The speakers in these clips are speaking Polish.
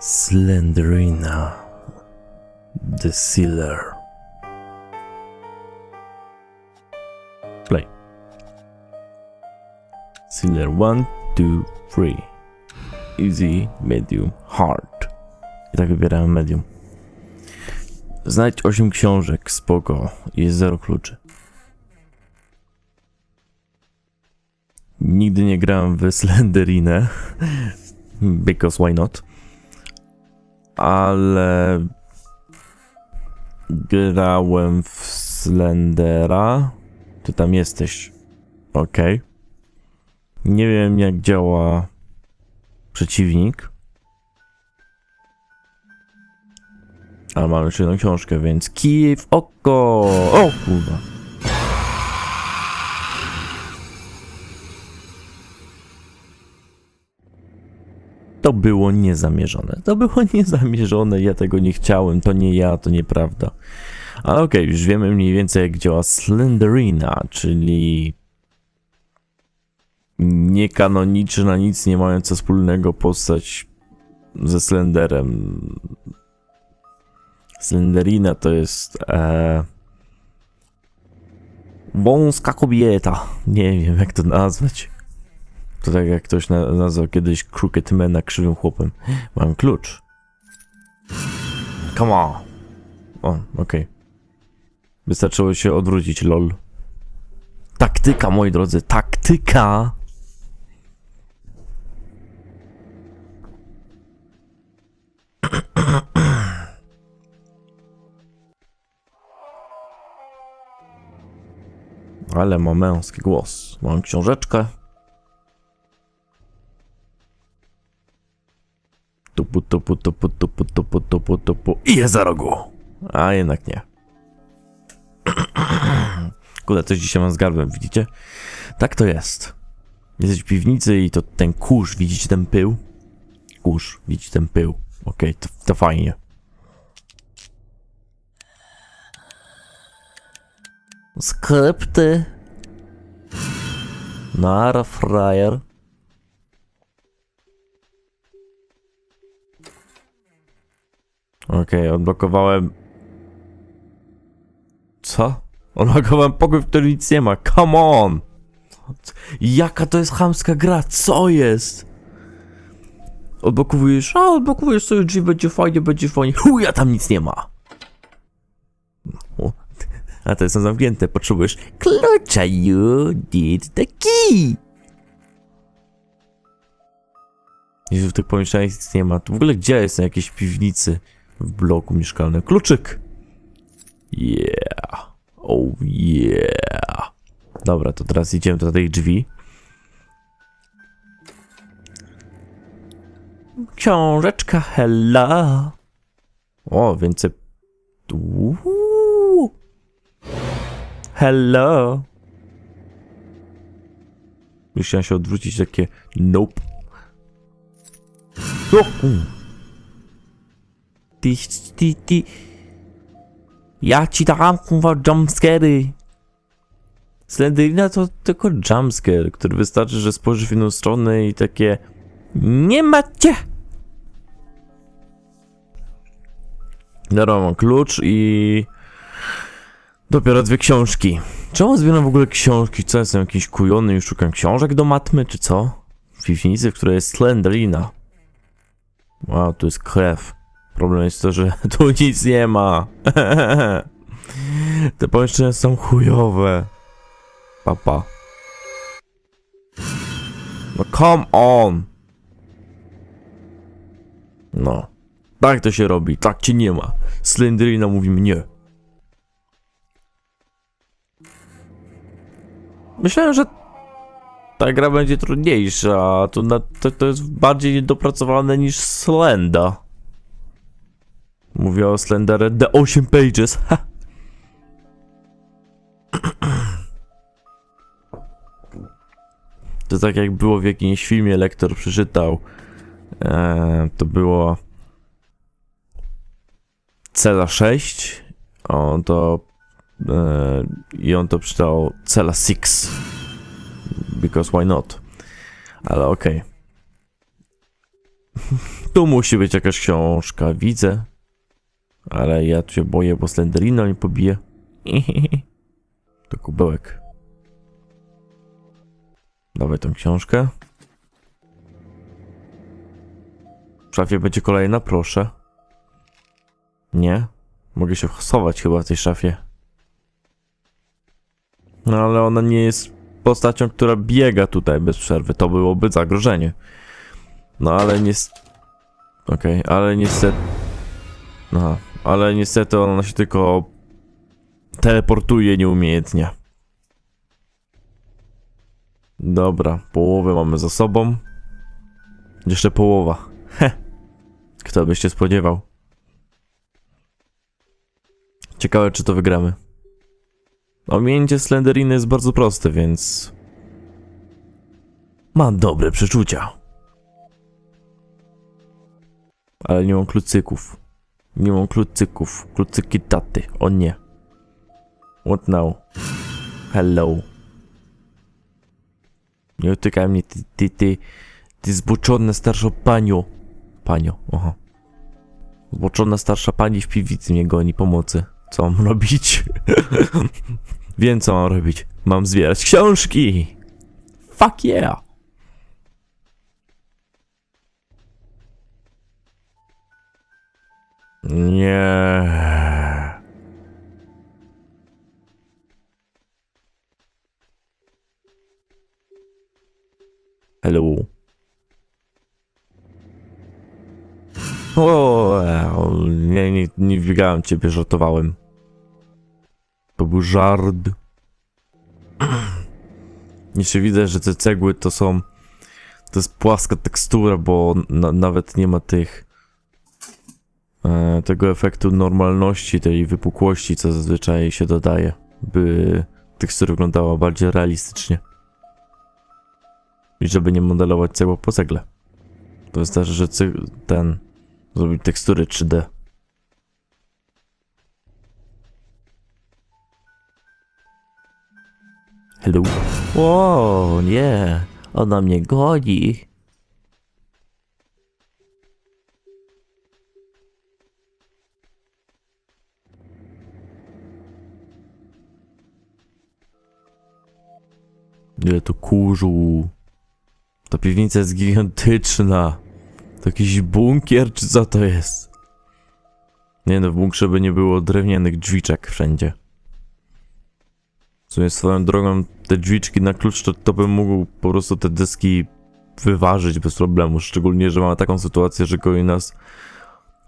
Slenderina. The Sealer. Play. Sealer 1, 2, 3. Easy, medium, hard. I tak wybierałem medium. Znajdź 8 książek, spoko. Jest 0 kluczy. Nigdy nie grałem w Slenderinę. Because why not? Ale grałem w Slendera. Ty tam jesteś. Okej. Nie wiem jak działa przeciwnik. Ale mam jeszcze jedną książkę, więc kij w oko! O kurwa. To było niezamierzone. To było niezamierzone, ja tego nie chciałem, to nie ja, to nieprawda. Ale okej, już wiemy mniej więcej jak działa Slenderina, czyli niekanoniczna, nic nie mająca wspólnego postać ze Slenderem. Slenderina to jest e, wąska kobieta. Nie wiem jak to nazwać. To tak jak ktoś na, nazwał kiedyś Crookedmana krzywym chłopem. Mam klucz. Come on. O, okej. Wystarczyło się odwrócić, lol. Taktyka, moi drodzy, taktyka! Ale ma męski głos. Mam książeczkę. Tupu, tupu, tupu, tupu, tupu, tupu, tupu. I jest za rogu. A jednak nie. Kurde, coś dzisiaj mam z gardłem, widzicie? Tak to jest. Jesteś w piwnicy i to ten kurz, widzicie ten pył? Kurz, widzicie ten pył. Okej, to, to fajnie. Skrypty. Nara frajer. Okej, odblokowałem. Co? Odblokowałem pokój, w którym nic nie ma. Come on! Jaka to jest chamska gra? Co jest? Odblokowujesz, a odblokowujesz sobie drzwi, będzie fajnie, będzie fajnie. Chuja, tam nic nie ma. O, a te są zamknięte, potrzebujesz klucza, you need the key. Jezu, w tych pomieszczeniach nic nie ma. W ogóle gdzie jestem? Jakieś piwnicy w bloku mieszkalnym. Kluczyk! Yeah! Oh yeah! Dobra, to teraz idziemy do tej drzwi. Książeczka, hella! O, więcej... Uuu. Hello! Już się odwrócić, takie nope. O. Ty, ty, ty. Ja ci dam kurwa jumpscary. Slenderina to tylko jumpscare, który wystarczy, że spojrzysz w inną stronę i takie nie macie. Dobra, mam klucz i dopiero dwie książki. Czemu zbieram w ogóle książki? Co, jestem jakiś kujony i szukam książek do matmy, czy co? W piwnicy, w której jest Slenderina. Wow, tu jest krew. Problem jest to, że tu nic nie ma. Te pomieszczenia są chujowe. Papa. No come on! No. Tak to się robi, tak cię nie ma. Slenderina mówi mnie. Myślałem, że ta gra będzie trudniejsza, to, to, to jest bardziej niedopracowane niż Slenda. Mówię o Slenderze The 8 Pages. Ha. To tak jak było w jakimś filmie, lektor przeczytał. E, to było Cela 6. On to e, i on to przeczytał Cela 6. Because why not? Ale okej. Tu musi być jakaś książka, widzę. Ale ja się boję, bo Slenderina mnie pobije. To kubełek. Dawaj tą książkę. W szafie będzie kolejna, proszę. Nie? Mogę się schować chyba w tej szafie. No ale ona nie jest postacią, która biega tutaj bez przerwy. To byłoby zagrożenie. No ale nie... Okej, ale niestety... Aha, ale niestety ona się tylko teleportuje nieumiejętnie. Dobra, połowę mamy za sobą. Jeszcze połowa. He. Kto by się spodziewał? Ciekawe, czy to wygramy. Ominięcie Slenderiny jest bardzo proste, więc... Mam dobre przeczucia. Ale nie mam klucyków. Mam klucyków. Klucyki taty. O nie. What now? Hello. Nie utykaj mnie, ty, ty, ty, ty zboczona starsza panio. Panio, aha. Zboczona starsza pani w piwnicy mnie goni pomocy. Co mam robić? Wiem, co mam robić. Mam zbierać książki! Fuck yeah! Nie. Hello. O, nie, nie, nie wbiegałem ciebie, żartowałem. To był żart. Jeszcze widzę, że te cegły to są... To jest płaska tekstura, bo na, nawet nie ma tych... E, tego efektu normalności, tej wypukłości, co zazwyczaj się dodaje, by tekstura wyglądała bardziej realistycznie. I żeby nie modelować cegła po cegle. To wystarczy, że ten... zrobić tekstury 3D. Hello. O, nie. Ona mnie goni. Ile to kurzu. Ta piwnica jest gigantyczna. To jakiś bunkier, czy co to jest? Nie no, w bunkrze by nie było drewnianych drzwiczek wszędzie. W sumie swoją drogą te drzwiczki na klucz, to, to bym mógł po prostu te deski wyważyć bez problemu. Szczególnie, że mamy taką sytuację, że goi nas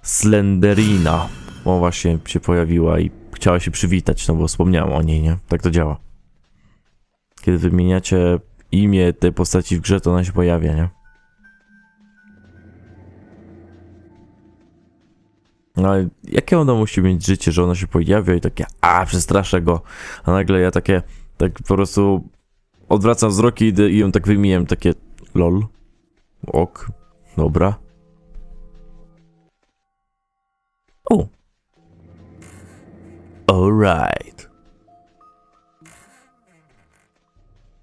Slenderina. O właśnie się pojawiła i chciała się przywitać, no bo wspomniałem o niej, nie? Tak to działa. Kiedy wymieniacie imię tej postaci w grze, to ona się pojawia, nie? No ale jakie ona musi mieć życie, że ona się pojawia i takie, a przestraszę go, a nagle ja takie, tak po prostu odwracam wzrok i idę i ją tak wymijam, takie, lol, ok, dobra. O. Alright.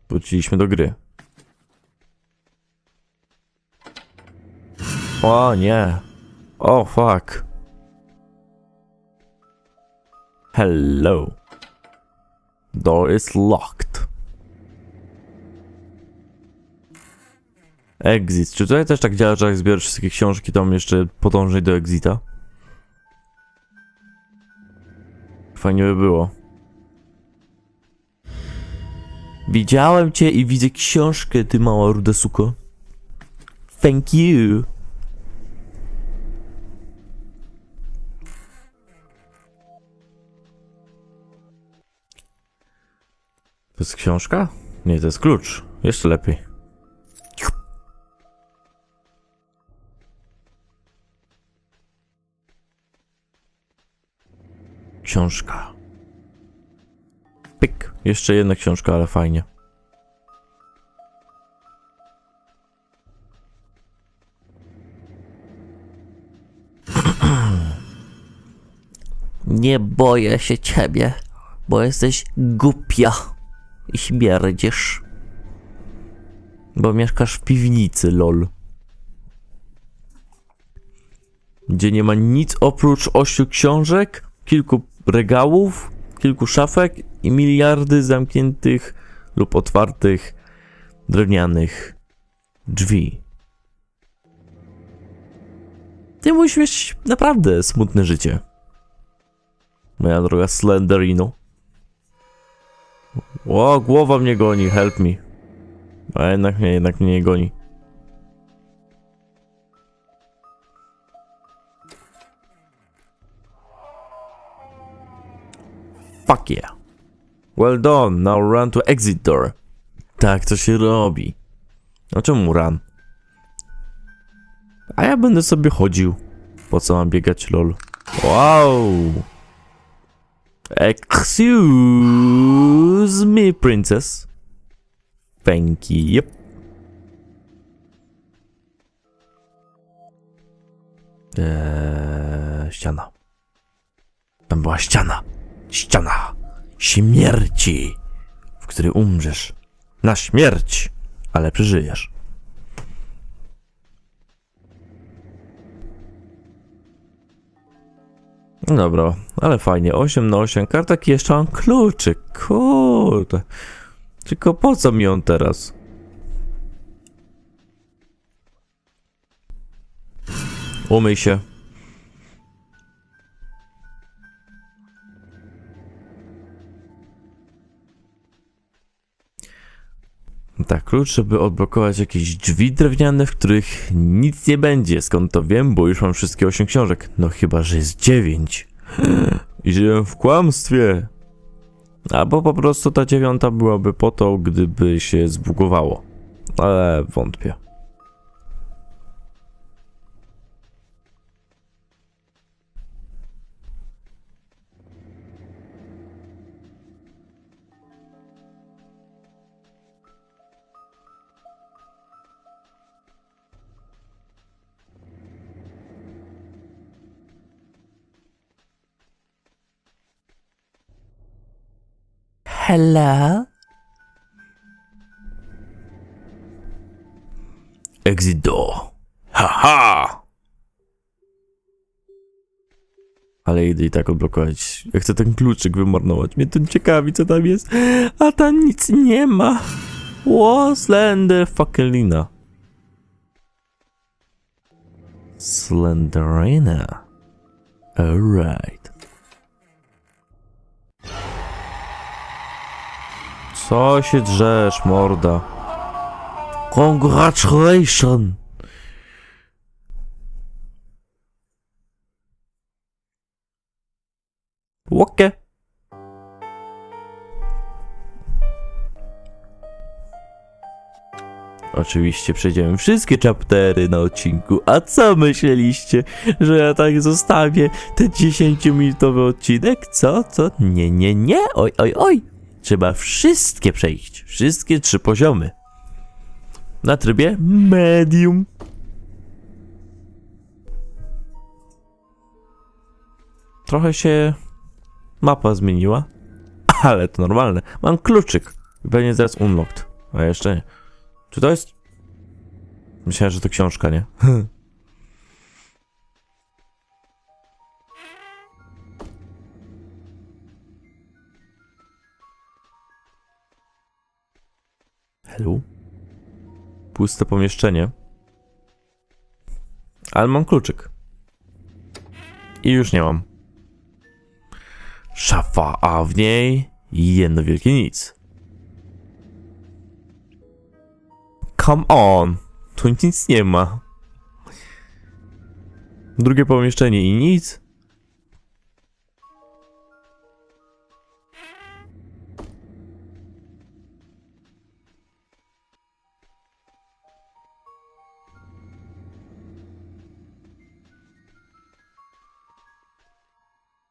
Wróciliśmy do gry. O nie. O fuck. Hello. Door is locked. Exit. Czy tutaj też tak działa, że jak zbierasz wszystkie książki, to mam jeszcze podążyć do exita? Fajnie by było. Widziałem cię i widzę książkę, ty mała ruda suko. Thank you. To jest książka? Nie, to jest klucz. Jeszcze lepiej. Książka. Pyk. Jeszcze jedna książka, ale fajnie. Nie boję się ciebie, bo jesteś głupia i śmierdzisz. Bo mieszkasz w piwnicy, lol. gdzie nie ma nic oprócz ośmiu książek, kilku regałów, kilku szafek i miliardy zamkniętych lub otwartych drewnianych drzwi. Ty musisz mieć naprawdę smutne życie. Moja droga Slenderino. O, głowa mnie goni, help me. A jednak nie, jednak mnie nie goni. Fuck yeah. Well done, now run to exit door. Tak to się robi. A czemu run? A ja będę sobie chodził. Po co mam biegać, lol? Wow! Excuse me, princess. Thank you. Yep. Eee, ściana. Tam była ściana. Ściana śmierci, w której umrzesz. Na śmierć, ale przeżyjesz. No Dobra, ale fajnie. 8 na 8 kartek i jeszcze mam kluczyk. Kurde. Tylko po co mi on teraz? Umyj się. Tak, klucz, żeby odblokować jakieś drzwi drewniane, w których nic nie będzie. Skąd to wiem? Bo już mam wszystkie 8 książek. No chyba, że jest 9. I żyłem w kłamstwie. Albo po prostu ta dziewiąta byłaby po to, gdyby się zbugowało. Ale wątpię. Hello? Exit door. Haha! Ale idę i tak odblokować. Ja chcę ten kluczyk wymarnować. Mnie ten ciekawi, co tam jest. A tam nic nie ma. Ło, Slender Fakelina. Slenderina. Alright. Co się drzesz, morda? Congratulations! Łokie. Oczywiście przejdziemy wszystkie chaptery na odcinku. A co myśleliście, że ja tak zostawię ten 10-minutowy odcinek? Co? Co? Nie, nie, nie. Oj, oj, oj. Trzeba wszystkie przejść. Wszystkie trzy poziomy. Na trybie medium. Trochę się mapa zmieniła, ale to normalne. Mam kluczyk. Pewnie zaraz unlocked. A jeszcze nie. Czy to jest... Myślałem, że to książka, nie? Hello? Puste pomieszczenie. Ale mam kluczyk. I już nie mam. Szafa, a w niej jedno wielkie nic. Come on! Tu nic nie ma. Drugie pomieszczenie i nic.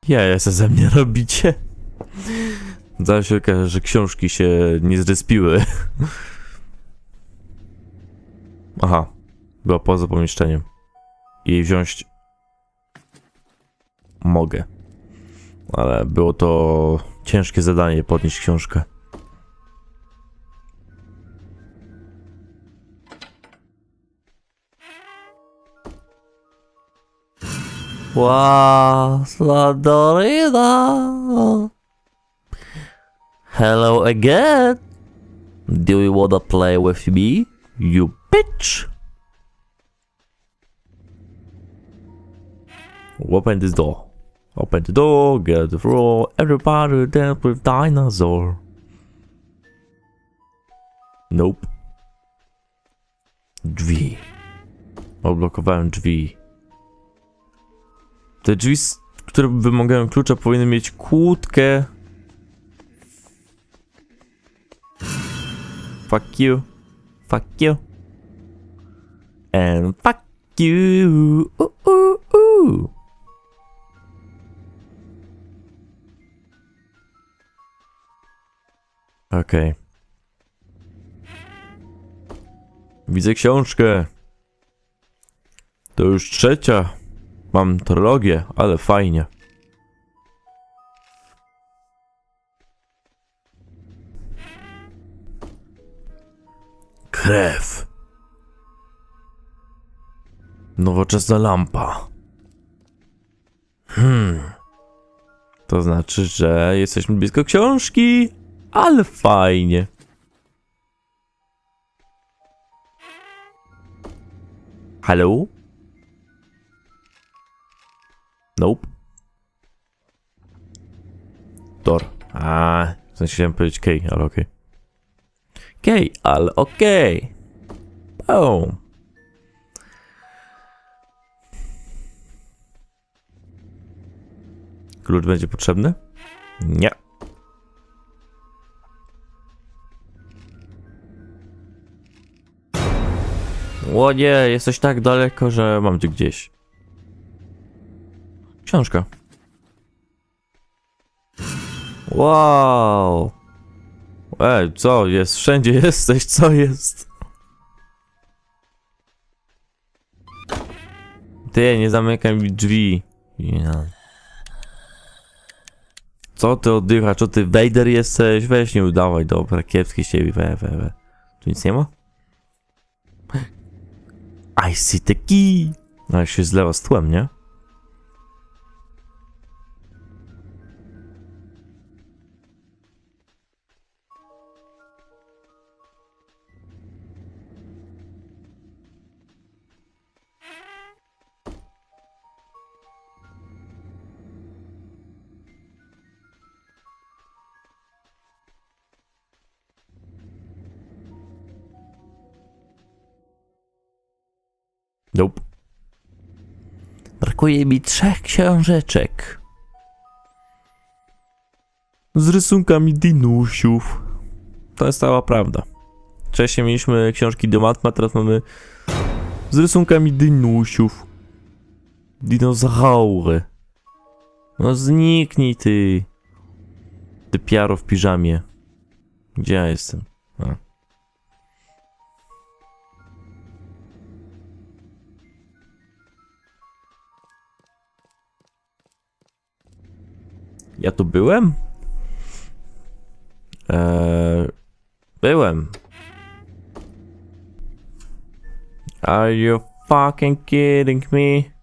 Ja se ze mnie robicie. Zaraz się że książki się nie zrespiły. Aha, była poza pomieszczeniem. Jej wziąć mogę. Ale było to ciężkie zadanie podnieść książkę. Wow. Hello again. Do you wanna play with me, you bitch? Open this door. Open the door, get the floor, everybody dance with dinosaur. Nope. Drzwi. Odblokowałem drzwi. Te drzwi, które wymagają klucza, powinny mieć kłódkę. Fuck you. Fuck you. And fuck you. Ooh, ooh, ooh. Okej. Widzę książkę. To już trzecia. Mam trylogię, ale fajnie. Krew. Nowoczesna lampa. Hmm. To znaczy, że jesteśmy blisko książki, ale fajnie. Hello? Nope. Tor. A, w sensie chciałem powiedzieć K, ale okej. K, ale okej. Boom. Klucz będzie potrzebny? Nie. O nie, jesteś tak daleko, że mam cię gdzieś. Książka. Wow. Ej, co jest? Wszędzie jesteś, co jest? Ty, nie zamykaj mi drzwi. Co ty oddycha? Co ty Vader jesteś? Weź nie udawaj, dobra, kiepski z ciebie, we, we, we. Tu nic nie ma? I see the key. No, jak się zlewa z tłem, nie? Nope. Brakuje mi trzech książeczek. Z rysunkami dinusiów. To jest cała prawda. Wcześniej mieliśmy książki do matma, teraz mamy z rysunkami dinusiów. Dinozaury. No zniknij ty. Ty piaro w piżamie. Gdzie ja jestem? A. Ja tu byłem? Eee, byłem. Are you fucking kidding me?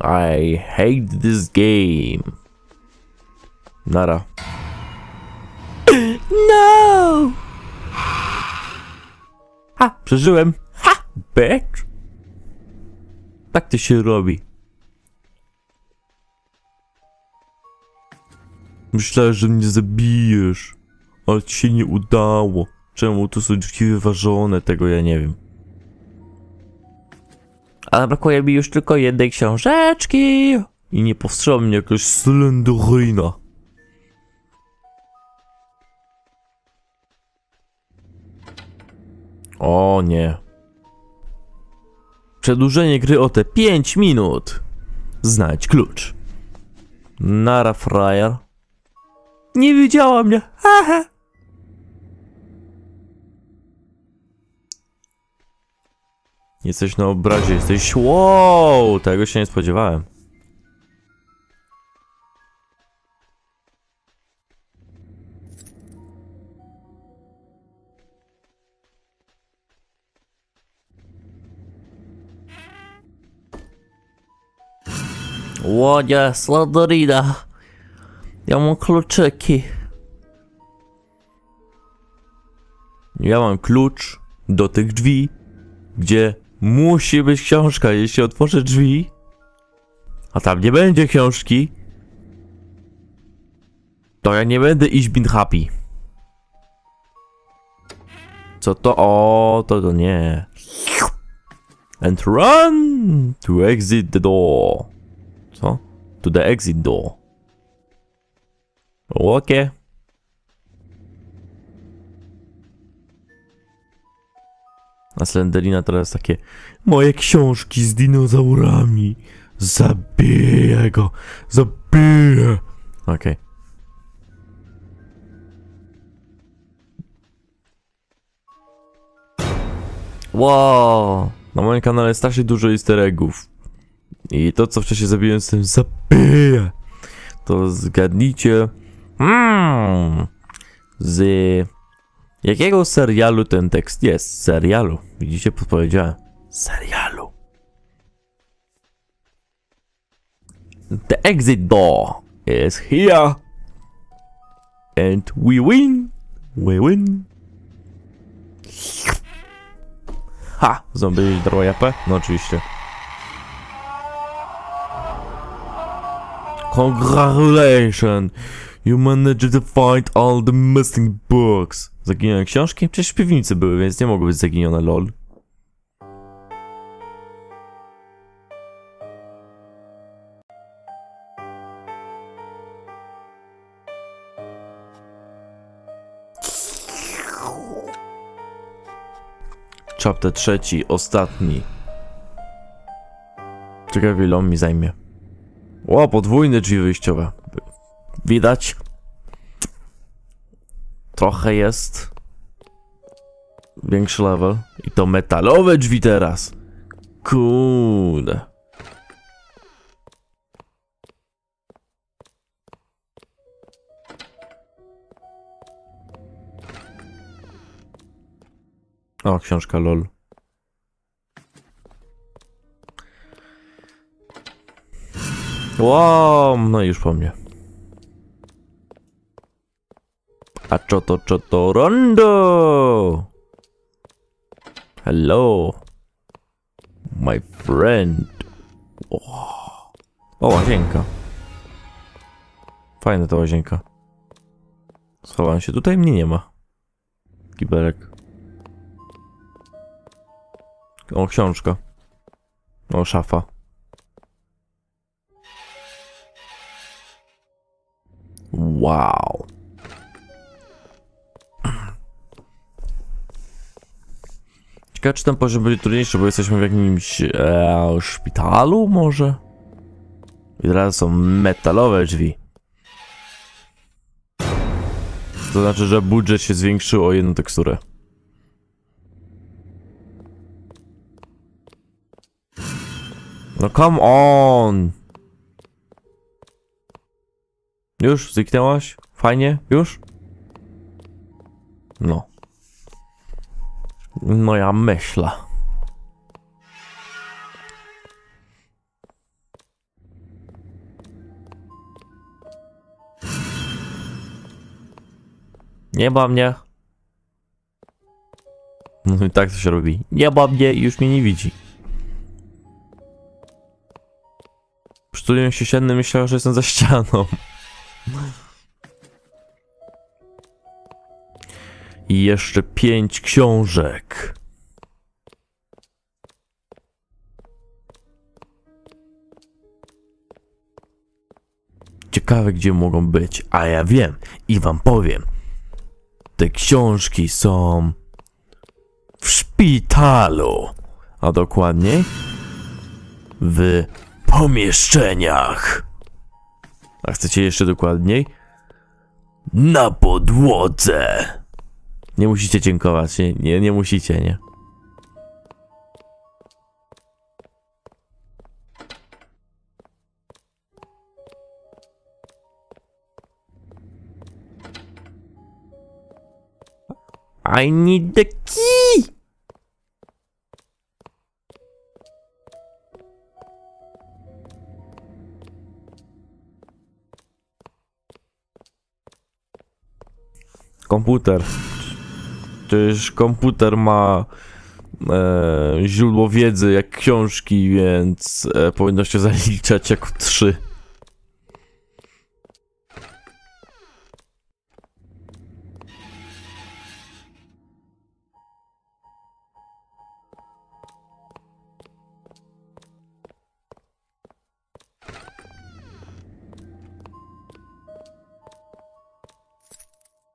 I hate this game. Nara. No! Ha! Przeżyłem! Ha! Bitch! Tak to się robi. Myślałem, że mnie zabijesz, ale ci się nie udało. Czemu tu są drzwi wyważone, tego ja nie wiem. Ale brakuje mi już tylko jednej książeczki. I nie powstrzymał mnie jakaś Slenderina. O nie. Przedłużenie gry o te 5 minut. Znajdź klucz. Nara frajer. Nie widziała mnie. Haha. Jesteś na obrazie, jesteś... Wow, tego się nie spodziewałem. Łodzie, Slenderina. Ja mam kluczyki. Ja mam klucz do tych drzwi, gdzie musi być książka. Jeśli otworzę drzwi, a tam nie będzie książki, to ja nie będę iść bin happy. Co to? O, to to nie. And run to exit the door. Co? To the exit door. Okej. A Slenderina teraz takie Moje książki z dinozaurami. Zabiję go. Zabiję. Okej. Wow. Na moim kanale jest strasznie dużo easter eggów. I to, co wcześniej zabiłem z tym zabiję. To zgadnijcie. Mm, z jakiego serialu ten tekst jest? Serialu. Widzicie, podpowiedziałem. Serialu. The exit door is here. And we win. We win. Ha! Zombie drojapę? No oczywiście. Congratulations! You managed to find all the missing books. Zaginione książki? Przecież w piwnicy były, więc nie mogły być zaginione, lol. Chapter trzeci, ostatni. Ciekawe ile on mi zajmie. Ło, podwójne drzwi wyjściowe. Widać? Trochę jest. Większy level. I to metalowe drzwi teraz. Kurde. O, książka LOL. Wow, no już po mnie. A co to, co to, rondo? Hello. My friend. O, łazienka. Fajna ta łazienka. Schowałem się, tutaj mnie nie ma. Kibelek. O, książka. O, szafa. Wow. Ciekawe, czy ten poziom będzie trudniejszy, bo jesteśmy w jakimś e, szpitalu może? I teraz są metalowe drzwi. To znaczy, że budżet się zwiększył o jedną teksturę. No come on! Już? Zniknęłaś? Fajnie? Już? No. Moja myśla. Nie ma mnie. No i tak to się robi. Nie ma mnie i już mnie nie widzi. Przy studium ściennym myślałem, że jestem za ścianą. I jeszcze pięć książek. Ciekawe, gdzie mogą być, a ja wiem i wam powiem. Te książki są w szpitalu, a dokładniej w pomieszczeniach. A chcecie jeszcze dokładniej? Na podłodze. Nie musicie dziękować, nie, nie, nie musicie, nie. I need the key! Komputer. Czyż komputer ma e, źródło wiedzy jak książki, więc e, powinno się zaliczać jako 3.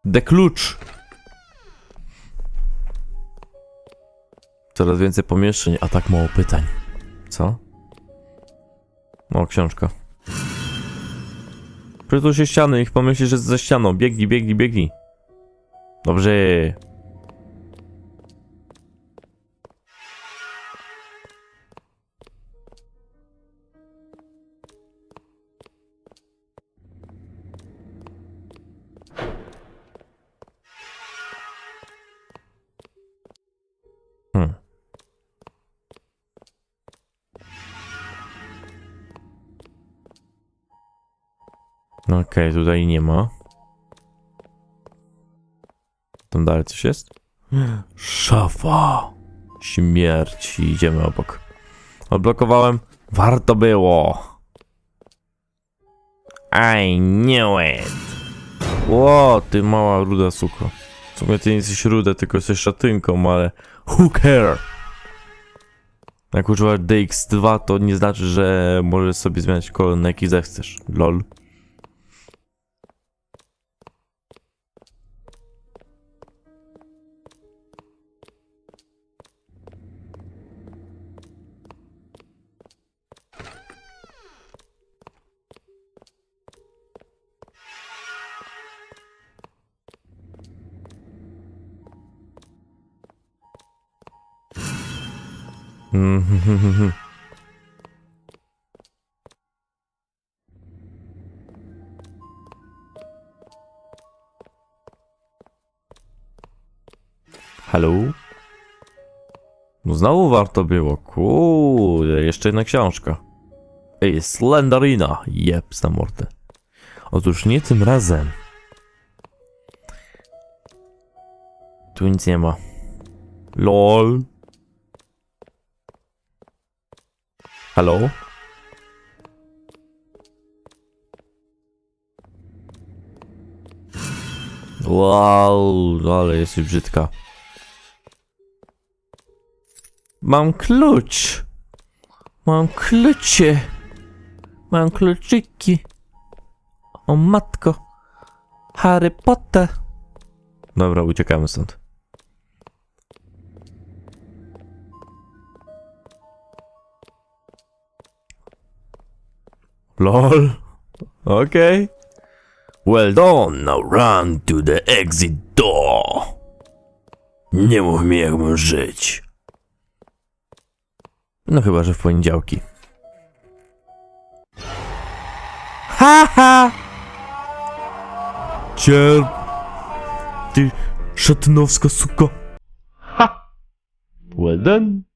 De klucz. Coraz więcej pomieszczeń, a tak mało pytań. Co? O, książka. Przytul się ściany, ich pomyśli, że jest ze ścianą. Biegnij, biegnij, biegnij. Dobrze. Okej, tutaj nie ma. Tam dalej coś jest? Szafa! Śmierć. Idziemy obok. Odblokowałem. Warto było. I knew it. Ło, ty mała ruda suko. W sumie ty nie jesteś ruda, tylko jesteś szatynką, ale who care? Jak używasz DX2, to nie znaczy, że możesz sobie zmieniać kolor na jaki zechcesz. Lol. Mhm. Halo? No znowu warto było, kurde, jeszcze jedna książka. Ej, Slenderina, jeb, na mordę. Otóż nie tym razem. Tu nic nie ma. LOL. Halo? Wow, ale jesteś brzydka. Mam klucz. Mam klucie. Mam kluczyki. O matko. Harry Potter. Dobra, uciekamy stąd. LOL. Okay. Well done, now run to the exit door. Nie mów mi jak mam żyć. No chyba, że w poniedziałki. Haha! Cier... Ty szatynowska suko. Ha! Well done.